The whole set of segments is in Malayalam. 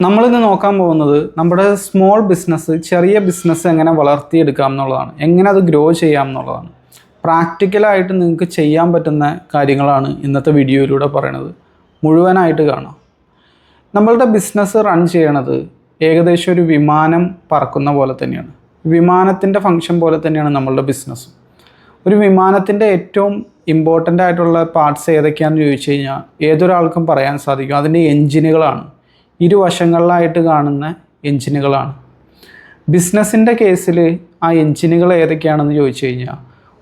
നമ്മളിന്ന് നോക്കാൻ പോകുന്നത് നമ്മുടെ സ്മോൾ ബിസിനസ് ചെറിയ ബിസിനസ് എങ്ങനെ വളർത്തിയെടുക്കാം എന്നുള്ളതാണ്. എങ്ങനെ അത് ഗ്രോ ചെയ്യാം എന്നുള്ളതാണ്. പ്രാക്ടിക്കലായിട്ട് നിങ്ങൾക്ക് ചെയ്യാൻ പറ്റുന്ന കാര്യങ്ങളാണ് ഇന്നത്തെ വീഡിയോയിലൂടെ പറയണത്. മുഴുവനായിട്ട് കാണാം. നമ്മളുടെ ബിസിനസ് റൺ ചെയ്യണത് ഏകദേശം ഒരു വിമാനം പറക്കുന്ന പോലെ തന്നെയാണ്. വിമാനത്തിന്റെ ഫങ്ഷൻ പോലെ തന്നെയാണ് നമ്മളുടെ ബിസിനസ്സും ഒരു വിമാനത്തിന്റെ ഏറ്റവും ഇമ്പോർട്ടന്റ് ആയിട്ടുള്ള പാർട്സ് ഏതൊക്കെയാണെന്ന് ചോദിച്ചു കഴിഞ്ഞാൽ ഏതൊരാൾക്കും പറയാൻ സാധിക്കും. അതിന്റെ എൻജിനുകളാണ് ഇരുവശങ്ങളിലായിട്ട് കാണുന്ന എൻജിനുകളാണ് ബിസിനസ്സിന്റെ കേസിൽ ആ എഞ്ചിനുകൾ ഏതൊക്കെയാണെന്ന് ചോദിച്ചു കഴിഞ്ഞാൽ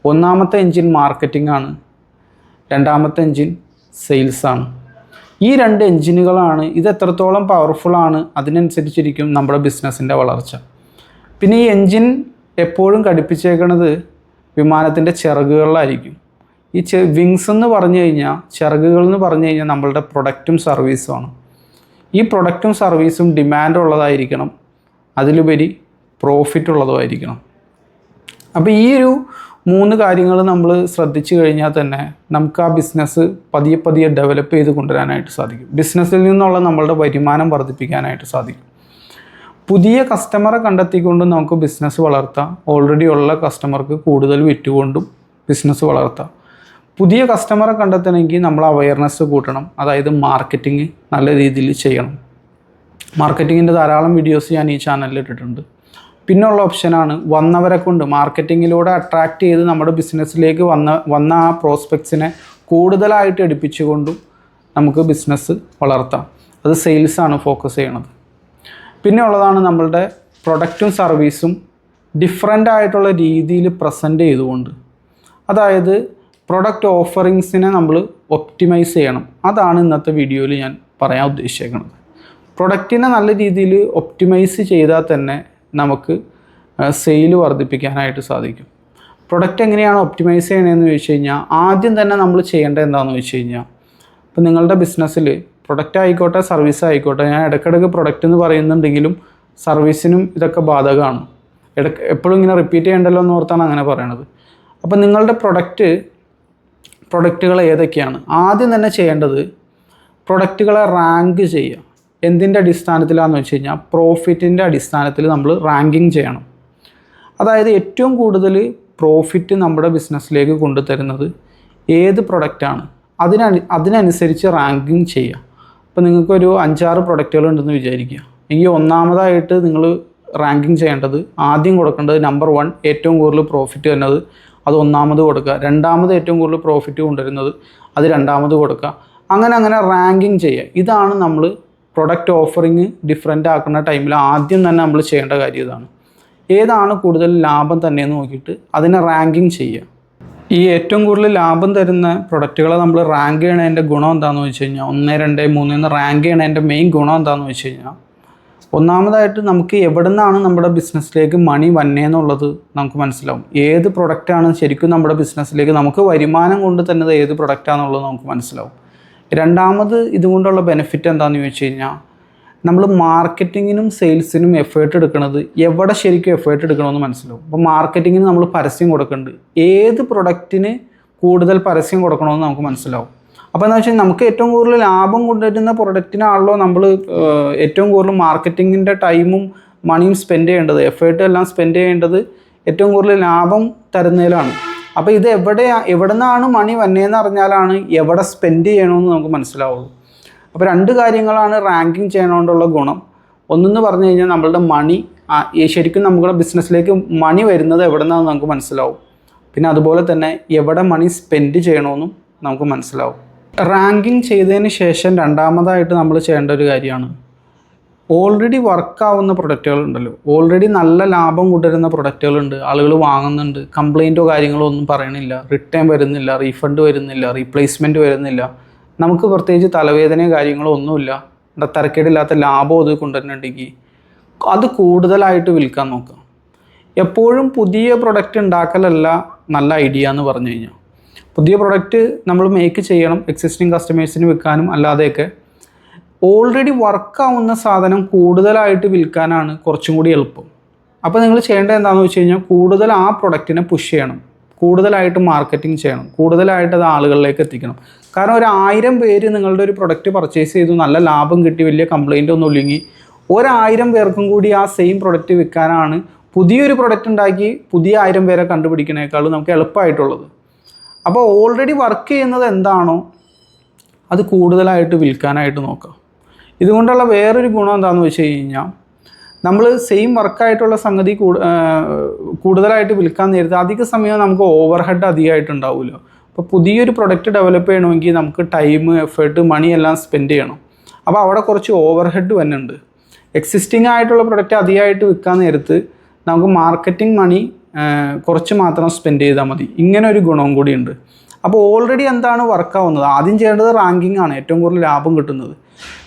ഒന്നാമത്തെ എഞ്ചിൻ മാർക്കറ്റിംഗ് ആണ്. രണ്ടാമത്തെ എഞ്ചിൻ സെയിൽസാണ് ഈ രണ്ട് എൻജിനുകളാണ് ഇത് എത്രത്തോളം പവർഫുള്ളാണ് അതിനനുസരിച്ചിരിക്കും നമ്മുടെ ബിസിനസ്സിന്റെ വളർച്ച. പിന്നെ ഈ എഞ്ചിൻ എപ്പോഴും ഘടിപ്പിച്ചേക്കണത് വിമാനത്തിന്റെ ചിറകുകളിലായിരിക്കും. ഈ വിങ്സ് എന്ന് പറഞ്ഞു കഴിഞ്ഞാൽ ചിറകുകൾ എന്ന് പറഞ്ഞു കഴിഞ്ഞാൽ നമ്മളുടെ പ്രൊഡക്റ്റും സർവീസുമാണ് ഈ പ്രൊഡക്റ്റും സർവീസും ഡിമാൻഡ് ഉള്ളതായിരിക്കണം. അതിലുപരി പ്രോഫിറ്റ് ഉള്ളതുമായിരിക്കണം. അപ്പോൾ ഈ ഒരു മൂന്ന് കാര്യങ്ങൾ നമ്മൾ ശ്രദ്ധിച്ചു കഴിഞ്ഞാൽ തന്നെ നമുക്ക് ആ ബിസിനസ് പതിയെ പതിയെ ഡെവലപ്പ് ചെയ്ത് കൊണ്ടുവരാനായിട്ട് സാധിക്കും. ബിസിനസ്സിൽ നിന്നുള്ള നമ്മളുടെ വരുമാനം വർദ്ധിപ്പിക്കാനായിട്ട് സാധിക്കും. പുതിയ കസ്റ്റമറെ കണ്ടെത്തിക്കൊണ്ട് നമുക്ക് ബിസിനസ് വളർത്താം. ഓൾറെഡി ഉള്ള കസ്റ്റമർക്ക് കൂടുതൽ വിറ്റുകൊണ്ടും ബിസിനസ് വളർത്താം. പുതിയ കസ്റ്റമറെ കണ്ടെത്തണമെങ്കിൽ നമ്മൾ അവയർനെസ് കൂട്ടണം. അതായത് മാർക്കറ്റിംഗ് നല്ല രീതിയിൽ ചെയ്യണം. മാർക്കറ്റിങ്ങിന്റെ ധാരാളം വീഡിയോസ് ഞാൻ ഈ ചാനലിൽ ഇട്ടിട്ടുണ്ട്. പിന്നുള്ള ഓപ്ഷനാണ് വന്നവരെ കൊണ്ട് മാർക്കറ്റിങ്ങിലൂടെ അട്രാക്റ്റ് ചെയ്ത് നമ്മുടെ ബിസിനസ്സിലേക്ക് വന്ന വന്ന ആ പ്രോസ്പെക്ട്സിനെ കൂടുതലായിട്ട് എടുപ്പിച്ചുകൊണ്ടും നമുക്ക് ബിസിനസ് വളർത്താം. അത് സെയിൽസാണ് ഫോക്കസ് ചെയ്യണത്. പിന്നെ ഉള്ളതാണ് നമ്മളുടെ പ്രൊഡക്റ്റും സർവീസും ഡിഫറെന്റ് ആയിട്ടുള്ള രീതിയിൽ പ്രസന്റ് ചെയ്തുകൊണ്ട്. അതായത് പ്രൊഡക്റ്റ് ഓഫറിങ്സിനെ നമ്മൾ ഒപ്റ്റിമൈസ് ചെയ്യണം. അതാണ് ഇന്നത്തെ വീഡിയോയിൽ ഞാൻ പറയാൻ ഉദ്ദേശിച്ചേക്കുന്നത് പ്രൊഡക്റ്റിനെ നല്ല രീതിയിൽ ഒപ്റ്റിമൈസ് ചെയ്താൽ തന്നെ നമുക്ക് സെയിൽ വർദ്ധിപ്പിക്കാനായിട്ട് സാധിക്കും. പ്രൊഡക്റ്റ് എങ്ങനെയാണ് ഒപ്റ്റിമൈസ് ചെയ്യണമെന്ന് ചോദിച്ചു കഴിഞ്ഞാൽ ആദ്യം തന്നെ നമ്മൾ ചെയ്യേണ്ടത് എന്താണെന്ന് വെച്ച് കഴിഞ്ഞാൽ ഇപ്പം നിങ്ങളുടെ ബിസിനസ്സിൽ പ്രൊഡക്റ്റ് ആയിക്കോട്ടെ സർവീസ് ആയിക്കോട്ടെ ഞാൻ ഇടയ്ക്കിടയ്ക്ക് പ്രൊഡക്റ്റ് എന്ന് പറയുന്നുണ്ടെങ്കിലും സർവീസിനും ഇതൊക്കെ ബാധകമാണ്. ഇടയ്ക്ക് എപ്പോഴും ഇങ്ങനെ റിപ്പീറ്റ് ചെയ്യേണ്ടല്ലോ എന്ന് ഓർത്താണ് അങ്ങനെ പറയണത്. അപ്പം നിങ്ങളുടെ പ്രൊഡക്റ്റ് പ്രൊഡക്റ്റുകൾ ഏതൊക്കെയാണ്? ആദ്യം തന്നെ ചെയ്യേണ്ടത് പ്രൊഡക്റ്റുകളെ റാങ്ക് ചെയ്യുക. എന്തിന്റെ അടിസ്ഥാനത്തിലാണെന്ന് വെച്ച് കഴിഞ്ഞാൽ പ്രോഫിറ്റിന്റെ അടിസ്ഥാനത്തിൽ നമ്മൾ റാങ്കിങ് ചെയ്യണം. അതായത് ഏറ്റവും കൂടുതൽ പ്രോഫിറ്റ് നമ്മുടെ ബിസിനസ്സിലേക്ക് കൊണ്ടുതരുന്നത് ഏത് പ്രൊഡക്റ്റാണ് അതിന അതിനനുസരിച്ച് റാങ്കിങ് ചെയ്യുക. അപ്പോൾ നിങ്ങൾക്കൊരു അഞ്ചാറ് പ്രൊഡക്റ്റുകൾ ഉണ്ടെന്ന് വിചാരിക്കുക. എങ്കിൽ ഒന്നാമതായിട്ട് നിങ്ങൾ റാങ്കിങ് ചെയ്യേണ്ടത് ആദ്യം കൊടുക്കേണ്ടത് നമ്പർ വൺ ഏറ്റവും കൂടുതൽ പ്രോഫിറ്റ് വരുന്നത് അത് ഒന്നാമത് കൊടുക്കുക. രണ്ടാമത് ഏറ്റവും കൂടുതൽ പ്രോഫിറ്റ് കൊണ്ടുവരുന്നത് അത് രണ്ടാമത് കൊടുക്കുക. അങ്ങനെ അങ്ങനെ റാങ്കിങ് ചെയ്യുക. ഇതാണ് നമ്മൾ പ്രൊഡക്റ്റ് ഓഫറിങ് ഡിഫറെന്റ് ആക്കുന്ന ടൈമിൽ ആദ്യം തന്നെ നമ്മൾ ചെയ്യേണ്ട കാര്യം ഇതാണ്. ഏതാണ് കൂടുതൽ ലാഭം തന്നെയെന്ന് നോക്കിയിട്ട് അതിനെ റാങ്കിങ് ചെയ്യുക. ഈ ഏറ്റവും കൂടുതൽ ലാഭം തരുന്ന പ്രൊഡക്റ്റുകളെ നമ്മൾ റാങ്ക് ചെയ്യണതിന്റെ ഗുണം എന്താണെന്ന് വെച്ച് കഴിഞ്ഞാൽ ഒന്ന് രണ്ട് മൂന്ന് എന്ന് റാങ്ക് ചെയ്യണതിന്റെ മെയിൻ ഗുണം എന്താണെന്ന് വെച്ച് കഴിഞ്ഞാൽ ഒന്നാമതായിട്ട് നമുക്ക് എവിടെ നിന്നാണ് നമ്മുടെ ബിസിനസ്സിലേക്ക് മണി വന്നേന്നുള്ളത് നമുക്ക് മനസ്സിലാവും. ഏത് പ്രൊഡക്റ്റാണ് ശരിക്കും നമ്മുടെ ബിസിനസ്സിലേക്ക് നമുക്ക് വരുമാനം കൊണ്ട് തന്നത് ഏത് പ്രൊഡക്റ്റാണെന്നുള്ളത് നമുക്ക് മനസ്സിലാവും. രണ്ടാമത് ഇതുകൊണ്ടുള്ള ബെനിഫിറ്റ് എന്താണെന്ന് ചോദിച്ചു കഴിഞ്ഞാൽ നമ്മൾ മാർക്കറ്റിങ്ങിനും സെയിൽസിനും എഫേർട്ട് എടുക്കുന്നത് എവിടെ ശരിക്കും എഫേർട്ട് എടുക്കണമെന്ന് മനസ്സിലാവും. അപ്പോൾ മാർക്കറ്റിങ്ങിന് നമ്മൾ പരസ്യം കൊടുക്കുന്നുണ്ട് ഏത് പ്രൊഡക്റ്റിന് കൂടുതൽ പരസ്യം കൊടുക്കണമെന്ന് നമുക്ക് മനസ്സിലാവും. അപ്പോൾ എന്താ വെച്ചാൽ നമുക്ക് ഏറ്റവും കൂടുതൽ ലാഭം കൊണ്ടുവരുന്ന പ്രൊഡക്റ്റിനാണല്ലോ നമ്മൾ ഏറ്റവും കൂടുതൽ മാർക്കറ്റിങ്ങിന്റെ ടൈമും മണിയും സ്പെൻഡ് ചെയ്യേണ്ടത്. എഫേർട്ടും എല്ലാം സ്പെൻഡ് ചെയ്യേണ്ടത് ഏറ്റവും കൂടുതൽ ലാഭം തരുന്നതിലാണ്. അപ്പോൾ ഇത് എവിടെ എവിടെ നിന്നാണ് മണി വന്നതെന്ന് അറിഞ്ഞാലാണ് എവിടെ സ്പെൻഡ് ചെയ്യണമെന്ന് നമുക്ക് മനസ്സിലാവുള്ളൂ. അപ്പോൾ രണ്ട് കാര്യങ്ങളാണ് റാങ്കിങ് ചെയ്യണോണ്ടുള്ള ഗുണം. ഒന്നെന്ന് പറഞ്ഞു കഴിഞ്ഞാൽ നമ്മളുടെ മണി ശരിക്കും നമ്മുടെ ബിസിനസ്സിലേക്ക് മണി വരുന്നത് എവിടെ നിന്നാണെന്ന് നമുക്ക് മനസ്സിലാവും. പിന്നെ അതുപോലെ തന്നെ എവിടെ മണി സ്പെൻഡ് ചെയ്യണമെന്നും നമുക്ക് മനസ്സിലാവും. റാങ്കിങ് ചെയ്തതിന് ശേഷം രണ്ടാമതായിട്ട് നമ്മൾ ചെയ്യേണ്ട ഒരു കാര്യമാണ്. ഓൾറെഡി വർക്കാവുന്ന പ്രൊഡക്റ്റുകൾ ഉണ്ടല്ലോ. ഓൾറെഡി നല്ല ലാഭം കൊണ്ടുവരുന്ന പ്രൊഡക്റ്റുകളുണ്ട് ആളുകൾ വാങ്ങുന്നുണ്ട്. കംപ്ലൈന്റോ കാര്യങ്ങളോ ഒന്നും പറയണില്ല. റിട്ടേൺ വരുന്നില്ല. റീഫണ്ട് വരുന്നില്ല. റീപ്ലേസ്മെന്റ് വരുന്നില്ല. നമുക്ക് പ്രത്യേകിച്ച് തലവേദനയോ കാര്യങ്ങളോ ഒന്നുമില്ല. തിരക്കേടില്ലാത്ത ലാഭം അത് കൊണ്ടുവരുന്നുണ്ടെങ്കിൽ അത് കൂടുതലായിട്ട് വിൽക്കാൻ നോക്കാം. എപ്പോഴും പുതിയ പ്രൊഡക്റ്റ് ഉണ്ടാക്കലല്ല നല്ല ഐഡിയ എന്ന് പറഞ്ഞു കഴിഞ്ഞാൽ. പുതിയ പ്രൊഡക്റ്റ് നമ്മൾ മേക്ക് ചെയ്യണം എക്സിസ്റ്റിംഗ് കസ്റ്റമേഴ്സിന് വിൽക്കാനും അല്ലാതെയൊക്കെ. ഓൾറെഡി വർക്കാവുന്ന സാധനം കൂടുതലായിട്ട് വിൽക്കാനാണ് കുറച്ചും കൂടി എളുപ്പം. അപ്പോൾ നിങ്ങൾ ചെയ്യേണ്ടത് എന്താണെന്ന് വെച്ച് കഴിഞ്ഞാൽ കൂടുതൽ ആ പ്രൊഡക്റ്റിനെ പുഷ് ചെയ്യണം. കൂടുതലായിട്ട് മാർക്കറ്റിംഗ് ചെയ്യണം. കൂടുതലായിട്ട് അത് ആളുകളിലേക്ക് എത്തിക്കണം. കാരണം ഒരു ആയിരം പേര് നിങ്ങളുടെ ഒരു പ്രൊഡക്റ്റ് പർച്ചേസ് ചെയ്തു നല്ല ലാഭം കിട്ടി വലിയ കംപ്ലൈന്റ് ഒന്നും ഇല്ലെങ്കിൽ ഒരായിരം പേർക്കും കൂടി ആ സെയിം പ്രൊഡക്റ്റ് വിൽക്കാനാണ് പുതിയൊരു പ്രൊഡക്റ്റ് ഉണ്ടാക്കി പുതിയ ആയിരം പേരെ കണ്ടുപിടിക്കുന്നതിനേക്കാളും നമുക്ക് എളുപ്പമായിട്ടുള്ളത് അപ്പോൾ ഓൾറെഡി വർക്ക് ചെയ്യുന്നത് എന്താണോ അത് കൂടുതലായിട്ട് വിൽക്കാനായിട്ട് നോക്കുക ഇതുകൊണ്ടുള്ള വേറൊരു ഗുണം എന്താണെന്ന് വെച്ച് കഴിഞ്ഞാൽ നമ്മൾ സെയിം വർക്കായിട്ടുള്ള സംഗതി കൂടു കൂടുതലായിട്ട് വിൽക്കാൻ നേരത്തെ അധിക സമയം നമുക്ക് ഓവർ ഹെഡ് അധികമായിട്ട് ഉണ്ടാവുമല്ലോ അപ്പോൾ പുതിയൊരു പ്രൊഡക്റ്റ് ഡെവലപ്പ് ചെയ്യണമെങ്കിൽ നമുക്ക് ടൈം എഫേർട്ട് മണി എല്ലാം സ്പെൻഡ് ചെയ്യണം. അപ്പോൾ അവിടെ കുറച്ച് ഓവർ ഹെഡ് എക്സിസ്റ്റിംഗ് ആയിട്ടുള്ള പ്രൊഡക്റ്റ് അധികമായിട്ട് വിൽക്കാൻ നേരത്ത് നമുക്ക് മാർക്കറ്റിംഗ് മണി കുറച്ച് മാത്രം സ്പെൻഡ് ചെയ്താൽ മതി. ഇങ്ങനെ ഒരു ഗുണവും കൂടിയുണ്ട് അപ്പോൾ ഓൾറെഡി എന്താണ് വർക്കാവുന്നത് ആദ്യം ചെയ്യേണ്ടത് റാങ്കിങ് ആണ്. ഏറ്റവും കൂടുതൽ ലാഭം കിട്ടുന്നത്.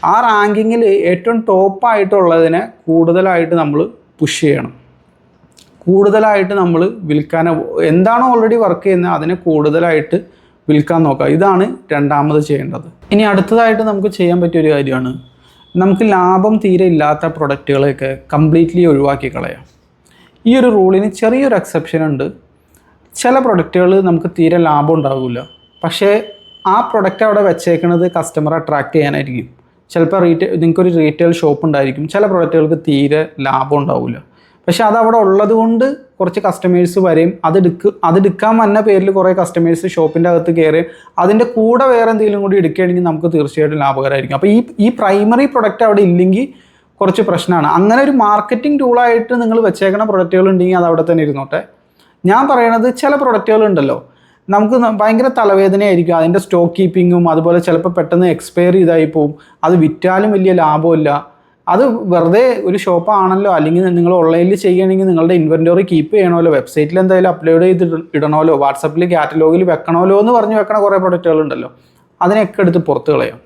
ആ റാങ്കിങ്ങിൽ ഏറ്റവും ടോപ്പായിട്ടുള്ളതിനെ കൂടുതലായിട്ട് നമ്മൾ പുഷ് ചെയ്യണം. കൂടുതലായിട്ട് നമ്മൾ വിൽക്കാൻ എന്താണോ ഓൾറെഡി വർക്ക് ചെയ്യുന്നത്? അതിനെ കൂടുതലായിട്ട് വിൽക്കാൻ നോക്കുക. ഇതാണ് രണ്ടാമത് ചെയ്യേണ്ടത്. ഇനി അടുത്തതായിട്ട് നമുക്ക് ചെയ്യാൻ പറ്റിയ ഒരു കാര്യമാണ്. നമുക്ക് ലാഭം തീരെ ഇല്ലാത്ത പ്രൊഡക്റ്റുകളെയൊക്കെ കംപ്ലീറ്റ്ലി ഒഴിവാക്കി കളയാം. ഈ ഒരു റൂളിന് ചെറിയൊരു എക്സെപ്ഷൻ ഉണ്ട്. ചില പ്രൊഡക്റ്റുകൾ നമുക്ക് തീരെ ലാഭം ഉണ്ടാകില്ല പക്ഷേ ആ പ്രൊഡക്റ്റ് അവിടെ വെച്ചേക്കുന്നത് കസ്റ്റമർ അട്രാക്റ്റ് ചെയ്യാനായിരിക്കും. ചിലപ്പോൾ റീറ്റെയിൽ നിങ്ങൾക്കൊരു റീറ്റെയിൽ ഷോപ്പ് ഉണ്ടായിരിക്കും. ചില പ്രൊഡക്റ്റുകൾക്ക് തീരെ ലാഭം ഉണ്ടാവില്ല പക്ഷേ അത് അവിടെ ഉള്ളത് കൊണ്ട് കുറച്ച് കസ്റ്റമേഴ്സ് വരെയും അതെടുക്ക് അതെടുക്കാൻ വന്ന പേരിൽ കുറേ കസ്റ്റമേഴ്സ് ഷോപ്പിന്റെ അകത്ത് കയറി അതിന്റെ കൂടെ വേറെ എന്തെങ്കിലും കൂടി എടുക്കുകയാണെങ്കിൽ നമുക്ക് തീർച്ചയായിട്ടും ലാഭകരമായിരിക്കും. അപ്പോൾ ഈ ഈ പ്രൈമറി പ്രൊഡക്റ്റ് അവിടെ ഇല്ലെങ്കിൽ കുറച്ച് പ്രശ്നമാണ്. അങ്ങനെ ഒരു മാർക്കറ്റിംഗ് ടൂളായിട്ട് നിങ്ങൾ വെച്ചേക്കണ പ്രൊഡക്റ്റുകൾ ഉണ്ടെങ്കിൽ അത് അവിടെ തന്നെ ഇരുന്നോട്ടെ. ഞാൻ പറയണത് ചില പ്രൊഡക്റ്റുകൾ ഉണ്ടല്ലോ. നമുക്ക് ഭയങ്കര തലവേദനയായിരിക്കും. അതിന്റെ സ്റ്റോക്ക് കീപ്പിങ്ങും അതുപോലെ ചിലപ്പോൾ പെട്ടെന്ന് എക്സ്പയർ ചെയ്തായി പോവും. അത് വിറ്റാലും വലിയ ലാഭമില്ല അത് വെറുതെ ഒരു ഷോപ്പ് ആണല്ലോ. അല്ലെങ്കിൽ നിങ്ങൾ ഓൺലൈനിൽ ചെയ്യുകയാണെങ്കിൽ നിങ്ങളുടെ ഇൻവെന്ററി കീപ്പ് ചെയ്യണമല്ലോ. വെബ്സൈറ്റിൽ എന്തായാലും അപ്ലോഡ് ചെയ്ത് ഇട- ഇടണമല്ലോ. വാട്സപ്പിൽ കാറ്റലോഗിൽ വെക്കണമല്ലോ എന്ന് പറഞ്ഞ് വെക്കണ കുറേ പ്രൊഡക്റ്റുകൾ ഉണ്ടല്ലോ. അതിനെയൊക്കെ എടുത്ത് പുറത്ത് കളയാം.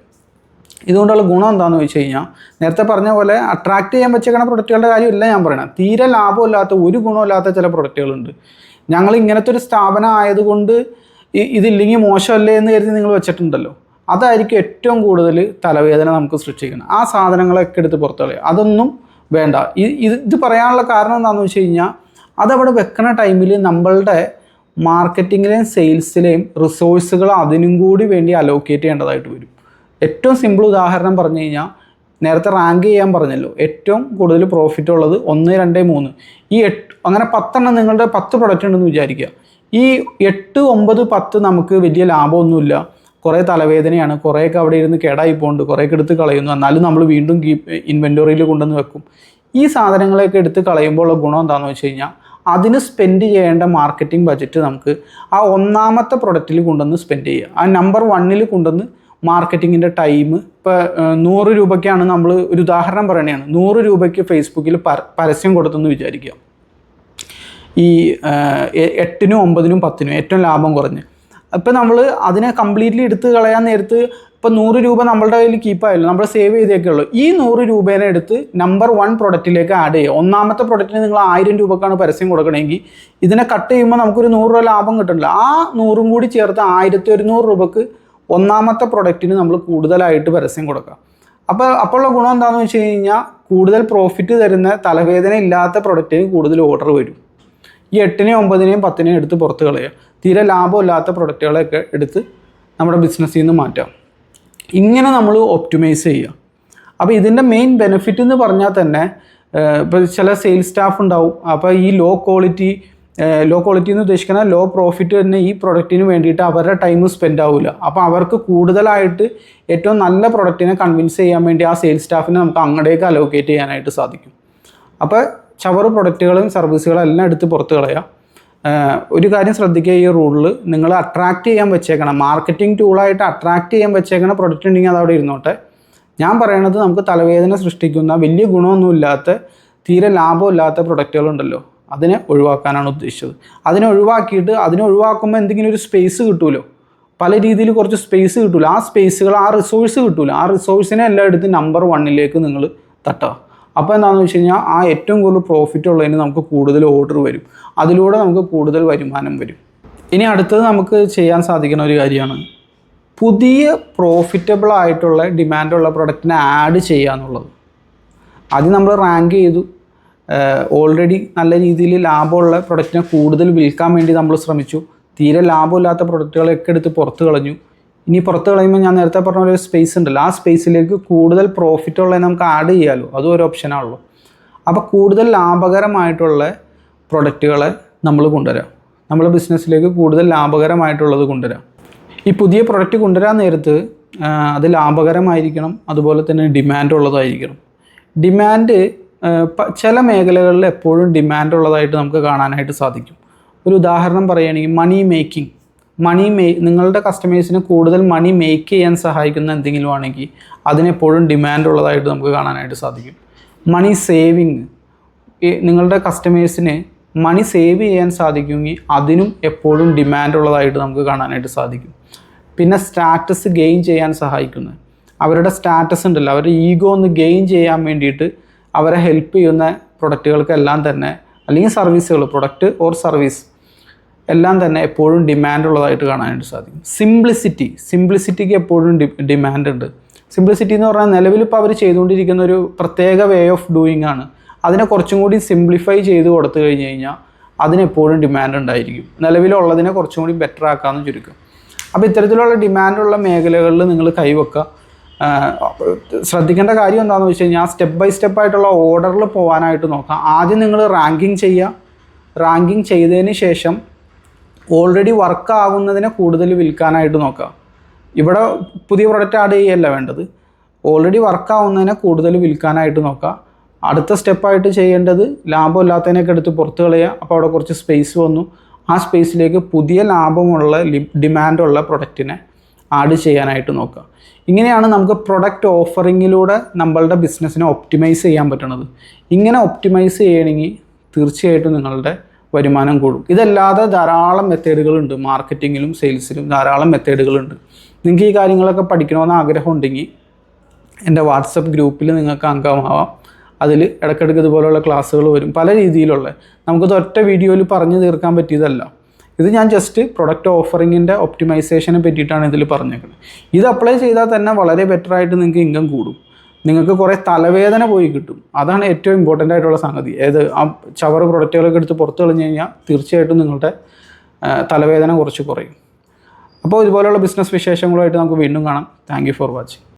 ഇതുകൊണ്ടുള്ള ഗുണം എന്താണെന്ന് വെച്ച് കഴിഞ്ഞാൽ നേരത്തെ പറഞ്ഞ പോലെ അട്രാക്ട് ചെയ്യാൻ വെച്ചേക്കണ പ്രൊഡക്റ്റുകളുടെ കാര്യമില്ല ഞാൻ പറയണത് തീരെ ലാഭമില്ലാത്ത ഒരു ഗുണമില്ലാത്ത ചില പ്രൊഡക്റ്റുകളുണ്ട് ഞങ്ങൾ ഇങ്ങനത്തെ ഒരു സ്ഥാപനം ആയതുകൊണ്ട് ഇതില്ലെങ്കിൽ മോശമല്ലേ എന്ന് കരുതി നിങ്ങൾ വെച്ചിട്ടുണ്ടല്ലോ. അതായിരിക്കും ഏറ്റവും കൂടുതൽ തലവേദന നമുക്ക് സൃഷ്ടിക്കുന്നത്. ആ സാധനങ്ങളൊക്കെ എടുത്ത് പുറത്തുള്ള അതൊന്നും വേണ്ട. ഇത് ഇത് പറയാനുള്ള കാരണം എന്താണെന്ന് വെച്ച് കഴിഞ്ഞാൽ അതവിടെ വെക്കണ ടൈമിൽ നമ്മളുടെ മാർക്കറ്റിങ്ങിലെയും സെയിൽസിലെയും റിസോഴ്സുകൾ അതിനും കൂടി വേണ്ടി അലോക്കേറ്റ് ചെയ്യേണ്ടതായിട്ട് വരും. ഏറ്റവും സിമ്പിൾ ഉദാഹരണം പറഞ്ഞു കഴിഞ്ഞാൽ നേരത്തെ റാങ്ക് ചെയ്യാൻ പറഞ്ഞല്ലോ ഏറ്റവും കൂടുതൽ പ്രോഫിറ്റ് ഉള്ളത് ഒന്ന് രണ്ട് മൂന്ന്. ഈ എട്ട് അങ്ങനെ പത്തെണ്ണം നിങ്ങളുടെ പത്ത് പ്രൊഡക്റ്റ് ഉണ്ടെന്ന് വിചാരിക്കുക. ഈ എട്ട് ഒമ്പത് പത്ത് നമുക്ക് വലിയ ലാഭമൊന്നുമില്ല. കുറേ തലവേദനയാണ് കുറേയൊക്കെ അവിടെ ഇരുന്ന് കേടായി പോകുന്നുണ്ട് കുറേയൊക്കെ എടുത്ത് കളയുന്നു. എന്നാലും നമ്മൾ വീണ്ടും കീപ്പ് ഇൻവെന്ററിയിൽ കൊണ്ടുവന്ന് വെക്കും. ഈ സാധനങ്ങളെയൊക്കെ എടുത്ത് കളയുമ്പോൾ ഉള്ള ഗുണം എന്താണെന്ന് വെച്ച് കഴിഞ്ഞാൽ അതിന് സ്പെൻഡ് ചെയ്യേണ്ട മാർക്കറ്റിംഗ് ബജറ്റ് നമുക്ക് ആ ഒന്നാമത്തെ പ്രൊഡക്റ്റിൽ കൊണ്ടുവന്ന് സ്പെൻഡ് ചെയ്യുക. ആ നമ്പർ വണ്ണിൽ കൊണ്ടുവന്ന് മാർക്കറ്റിങ്ങിന്റെ ടൈം ഇപ്പോൾ നൂറ് രൂപയ്ക്കാണ് നമ്മൾ ഒരു ഉദാഹരണം പറയണതാണ് നൂറ് രൂപയ്ക്ക് ഫേസ്ബുക്കിൽ പര പരസ്യം കൊടുത്തെന്ന് വിചാരിക്കുക. ഈ എട്ടിനും ഒമ്പതിനും പത്തിനും ഏറ്റവും ലാഭം കുറഞ്ഞ്. അപ്പം നമ്മൾ അതിനെ കംപ്ലീറ്റ്ലി എടുത്ത് കളയാൻ നേരത്ത് ഇപ്പം നൂറ് രൂപ നമ്മളുടെ കയ്യിൽ കീപ്പായല്ലോ നമ്മൾ സേവ് ചെയ്തേക്കേ ഉള്ളൂ. ഈ നൂറ് രൂപേനെ എടുത്ത് നമ്പർ വൺ പ്രൊഡക്റ്റിലേക്ക് ആഡ് ചെയ്യുക. ഒന്നാമത്തെ പ്രൊഡക്റ്റിന് നിങ്ങൾ ആയിരം രൂപക്കാണ് പരസ്യം കൊടുക്കണമെങ്കിൽ ഇതിനെ കട്ട് ചെയ്യുമ്പോൾ നമുക്കൊരു നൂറ് രൂപ ലാഭം കിട്ടണില്ല. ആ നൂറും കൂടി ചേർത്ത് ആയിരത്തി ഒരുന്നൂറ് രൂപക്ക് ഒന്നാമത്തെ പ്രൊഡക്റ്റിന് നമ്മൾ കൂടുതലായിട്ട് പരസ്യം കൊടുക്കുക. അപ്പോൾ അപ്പോൾ ഉള്ള ഗുണം എന്താണെന്ന് വെച്ച് കഴിഞ്ഞാൽ കൂടുതൽ പ്രോഫിറ്റ് തരുന്ന തലവേദന ഇല്ലാത്ത പ്രൊഡക്റ്റിന് കൂടുതൽ ഓർഡർ വരും. ഈ എട്ടിനെയും ഒമ്പതിനെയും പത്തിനെയും എടുത്ത് പുറത്ത് കളയുക. തീരെ ലാഭമില്ലാത്ത പ്രൊഡക്റ്റുകളെയൊക്കെ എടുത്ത് നമ്മുടെ ബിസിനസ്സിൽ നിന്ന് മാറ്റാം ഇങ്ങനെ നമ്മൾ ഒപ്റ്റിമൈസ് ചെയ്യുക. അപ്പോൾ ഇതിന്റെ മെയിൻ ബെനിഫിറ്റ് എന്ന് പറഞ്ഞാൽ തന്നെ ഇപ്പോൾ ചില സെയിൽസ് സ്റ്റാഫ് ഉണ്ടാവും. അപ്പോൾ ഈ ലോ ക്വാളിറ്റി ലോ ക്വാളിറ്റി എന്ന് ഉദ്ദേശിക്കുന്ന ലോ പ്രോഫിറ്റ് തന്നെ ഈ പ്രൊഡക്റ്റിന് വേണ്ടിയിട്ട് അവരുടെ ടൈം സ്പെൻഡ് ആവില്ല അപ്പോൾ അവർക്ക് കൂടുതലായിട്ട് ഏറ്റവും നല്ല പ്രൊഡക്റ്റിനെ കൺവിൻസ് ചെയ്യാൻ വേണ്ടി ആ സെയിൽസ് സ്റ്റാഫിനെ നമുക്ക് അങ്ങടേക്ക് അലോക്കേറ്റ് ചെയ്യാനായിട്ട് സാധിക്കും. അപ്പോൾ ചവറ് പ്രൊഡക്റ്റുകളും സർവീസുകളും എല്ലാം എടുത്ത് പുറത്ത് കളയുക ഒരു കാര്യം ശ്രദ്ധിക്കുക ഈ റൂളിൽ നിങ്ങൾ അട്രാക്റ്റ് ചെയ്യാൻ വെച്ചേക്കണം മാർക്കറ്റിംഗ് ടൂളായിട്ട് അട്രാക്റ്റ് ചെയ്യാൻ വെച്ചേക്കണ പ്രൊഡക്റ്റ് ഉണ്ടെങ്കിൽ അത് അവിടെ ഇരുന്നോട്ടെ. ഞാൻ പറയണത് നമുക്ക് തലവേദന സൃഷ്ടിക്കുന്ന വലിയ ഗുണമൊന്നുമില്ലാത്ത തീരെ ലാഭമില്ലാത്ത പ്രൊഡക്റ്റുകളുണ്ടല്ലോ അതിനെ ഒഴിവാക്കാനാണ് ഉദ്ദേശിച്ചത്. അതിനെ ഒഴിവാക്കിയിട്ട് അതിനെ ഒഴിവാക്കുമ്പോൾ എന്തെങ്കിലും ഒരു സ്പേസ് കിട്ടുമല്ലോ പല രീതിയിൽ കുറച്ച് സ്പേസ് കിട്ടൂല? ആ സ്പേസുകൾ ആ റിസോഴ്സ് കിട്ടൂല? ആ റിസോഴ്സിനെ എല്ലാം എടുത്ത് നമ്പർ വണ്ണിലേക്ക് നിങ്ങൾ തട്ടുക. അപ്പോൾ എന്താണെന്ന് വെച്ച് കഴിഞ്ഞാൽ ആ ഏറ്റവും കൂടുതൽ പ്രോഫിറ്റ് ഉള്ളതിന് നമുക്ക് കൂടുതൽ ഓർഡർ വരും. അതിലൂടെ നമുക്ക് കൂടുതൽ വരുമാനം വരും. ഇനി അടുത്തത് നമുക്ക് ചെയ്യാൻ സാധിക്കുന്ന ഒരു കാര്യമാണ്. പുതിയ പ്രോഫിറ്റബിൾ ആയിട്ടുള്ള ഡിമാൻഡുള്ള പ്രൊഡക്റ്റിനെ ആഡ് ചെയ്യുക എന്നുള്ളത് ആദ്യം നമ്മൾ റാങ്ക് ചെയ്തു. ഓൾറെഡി നല്ല രീതിയിൽ ലാഭമുള്ള പ്രൊഡക്റ്റിനെ കൂടുതൽ വിൽക്കാൻ വേണ്ടി നമ്മൾ ശ്രമിച്ചു. തീരെ ലാഭമില്ലാത്ത പ്രൊഡക്റ്റുകളൊക്കെ എടുത്ത് പുറത്ത് കളഞ്ഞു. ഇനി പുറത്ത് കളയുമ്പോൾ ഞാൻ നേരത്തെ പറഞ്ഞ ഒരു സ്പേസ് ഉണ്ടല്ലോ ആ സ്പേസിലേക്ക് കൂടുതൽ പ്രോഫിറ്റ് ഉള്ളത് നമുക്ക് ആഡ് ചെയ്യാമല്ലോ അതും ഒരു ഓപ്ഷനാണല്ലോ അപ്പോൾ കൂടുതൽ ലാഭകരമായിട്ടുള്ള പ്രൊഡക്റ്റുകളെ നമ്മൾ കൊണ്ടുവരാം. നമ്മൾ ബിസിനസ്സിലേക്ക് കൂടുതൽ ലാഭകരമായിട്ടുള്ളത് കൊണ്ടുവരാം. ഈ പുതിയ പ്രൊഡക്റ്റ് കൊണ്ടുവരാൻ നേരത്ത് അത് ലാഭകരമായിരിക്കണം. അതുപോലെ തന്നെ ഡിമാൻഡ് ഉള്ളതായിരിക്കണം. ഡിമാൻഡ് ചില മേഖലകളിൽ എപ്പോഴും ഡിമാൻഡ് ഉള്ളതായിട്ട് നമുക്ക് കാണാനായിട്ട് സാധിക്കും. ഒരു ഉദാഹരണം പറയുകയാണെങ്കിൽ മണി മേക്കിംഗ് മണി മേ നിങ്ങളുടെ കസ്റ്റമേഴ്സിന് കൂടുതൽ മണി മേക്ക് ചെയ്യാൻ സഹായിക്കുന്ന എന്തെങ്കിലും ആണെങ്കിൽ അതിനെപ്പോഴും ഡിമാൻഡ് ഉള്ളതായിട്ട് നമുക്ക് കാണാനായിട്ട് സാധിക്കും. മണി സേവിങ് നിങ്ങളുടെ കസ്റ്റമേഴ്സിന് മണി സേവ് ചെയ്യാൻ സാധിക്കുമെങ്കിൽ അതിനും എപ്പോഴും ഡിമാൻഡ് ഉള്ളതായിട്ട് നമുക്ക് കാണാനായിട്ട് സാധിക്കും. പിന്നെ സ്റ്റാറ്റസ് ഗെയിൻ ചെയ്യാൻ സഹായിക്കുന്നത് അവരുടെ സ്റ്റാറ്റസ് ഉണ്ടല്ലോ. അവരുടെ ഈഗോ ഒന്ന് ഗെയിൻ ചെയ്യാൻ വേണ്ടിയിട്ട് അവരെ ഹെൽപ്പ് ചെയ്യുന്ന പ്രൊഡക്റ്റുകൾക്കെല്ലാം തന്നെ അല്ലെങ്കിൽ സർവീസുകൾ പ്രൊഡക്റ്റ് ഓർ സർവീസ് എല്ലാം തന്നെ എപ്പോഴും ഡിമാൻഡ് ഉള്ളതായിട്ട് കാണാനായിട്ട് സാധിക്കും. സിംപ്ലിസിറ്റി സിംപ്ലിസിറ്റിക്ക് എപ്പോഴും ഡിമാൻഡ് ഉണ്ട്. സിംപ്ലിസിറ്റി എന്ന് പറഞ്ഞാൽ നിലവിൽ ഇപ്പോൾ അവർ ചെയ്തുകൊണ്ടിരിക്കുന്ന ഒരു പ്രത്യേക വേ ഓഫ് ഡൂയിങ് ആണ്. അതിനെ കുറച്ചും കൂടി സിംപ്ലിഫൈ ചെയ്ത് കൊടുത്തു കഴിഞ്ഞ് കഴിഞ്ഞാൽ അതിനെപ്പോഴും ഡിമാൻഡ് ഉണ്ടായിരിക്കും. നിലവിലുള്ളതിനെ കുറച്ചും കൂടി ബെറ്റർ ആക്കാമെന്ന് ചുരുക്കം. അപ്പോൾ ഇത്തരത്തിലുള്ള ഡിമാൻഡുള്ള മേഖലകളിൽ നിങ്ങൾ കൈവെക്കുക. ശ്രദ്ധിക്കേണ്ട കാര്യം എന്താണെന്ന് വെച്ച് കഴിഞ്ഞാൽ സ്റ്റെപ്പ് ബൈ സ്റ്റെപ്പ് ആയിട്ടുള്ള ഓർഡറിൽ പോകാനായിട്ട് നോക്കാം. ആദ്യം നിങ്ങൾ റാങ്കിങ് ചെയ്യുക റാങ്കിങ് ചെയ്തതിന് ശേഷം ഓൾറെഡി വർക്ക് ആകുന്നതിനെ കൂടുതൽ വിൽക്കാനായിട്ട് നോക്കുക ഇവിടെ പുതിയ പ്രൊഡക്റ്റ് ആഡ് ചെയ്യല്ല വേണ്ടത്. ഓൾറെഡി വർക്ക് ആവുന്നതിനെ കൂടുതൽ വിൽക്കാനായിട്ട് നോക്കുക അടുത്ത സ്റ്റെപ്പായിട്ട് ചെയ്യേണ്ടത് ലാഭമില്ലാത്തതിനൊക്കെ എടുത്ത് പുറത്ത് കളയുക അപ്പോൾ അവിടെ കുറച്ച് സ്പേസ് വന്നു. ആ സ്പേസിലേക്ക് പുതിയ ലാഭമുള്ള ഡിമാൻഡുള്ള പ്രൊഡക്റ്റിനെ ആഡ് ചെയ്യാനായിട്ട് നോക്കുക. ഇങ്ങനെയാണ് നമുക്ക് പ്രൊഡക്റ്റ് ഓഫറിങ്ങിലൂടെ നമ്മളുടെ ബിസിനസ്സിനെ ഒപ്റ്റിമൈസ് ചെയ്യാൻ പറ്റുന്നത് ഇങ്ങനെ ഒപ്റ്റിമൈസ് ചെയ്യണമെങ്കിൽ തീർച്ചയായിട്ടും നിങ്ങളുടെ വരുമാനം കൂടും. ഇതല്ലാതെ ധാരാളം മെത്തേഡുകളുണ്ട് മാർക്കറ്റിങ്ങിലും സെയിൽസിലും ധാരാളം മെത്തേഡുകളുണ്ട് നിങ്ങൾക്ക് ഈ കാര്യങ്ങളൊക്കെ പഠിക്കണമെന്ന് ആഗ്രഹം ഉണ്ടെങ്കിൽ എന്റെ വാട്സപ്പ് ഗ്രൂപ്പിൽ നിങ്ങൾക്ക് അംഗമാവാം. അതിൽ ഇടയ്ക്കിടയ്ക്ക് ഇതുപോലെയുള്ള ക്ലാസ്സുകൾ വരും. പല രീതിയിലുള്ള. നമുക്കിത് ഒറ്റ വീഡിയോയിൽ പറഞ്ഞു തീർക്കാൻ പറ്റിയതല്ല. ഇത് ഞാൻ ജസ്റ്റ് പ്രൊഡക്റ്റ് ഓഫറിങ്ങിന്റെ ഒപ്റ്റിമൈസേഷനെ പറ്റിയിട്ടാണ് ഇതിൽ പറഞ്ഞേക്കുന്നത് ഇത് അപ്ലൈ ചെയ്താൽ തന്നെ വളരെ ബെറ്റർ ആയിട്ട് നിങ്ങൾക്ക് ഇൻകം കൂടും. നിങ്ങൾക്ക് കുറേ തലവേദന പോയി കിട്ടും. അതാണ് ഏറ്റവും ഇമ്പോർട്ടന്റ് ആയിട്ടുള്ള സംഗതി. ഏത് ആ ചവറ് പ്രൊഡക്റ്റുകളൊക്കെ എടുത്ത് പുറത്തു കളഞ്ഞു കഴിഞ്ഞാൽ തീർച്ചയായിട്ടും നിങ്ങളുടെ തലവേദന കുറച്ച് കുറയും. അപ്പോൾ ഇതുപോലെയുള്ള ബിസിനസ് വിശേഷങ്ങളുമായിട്ട് നമുക്ക് വീണ്ടും കാണാം. Thank for watching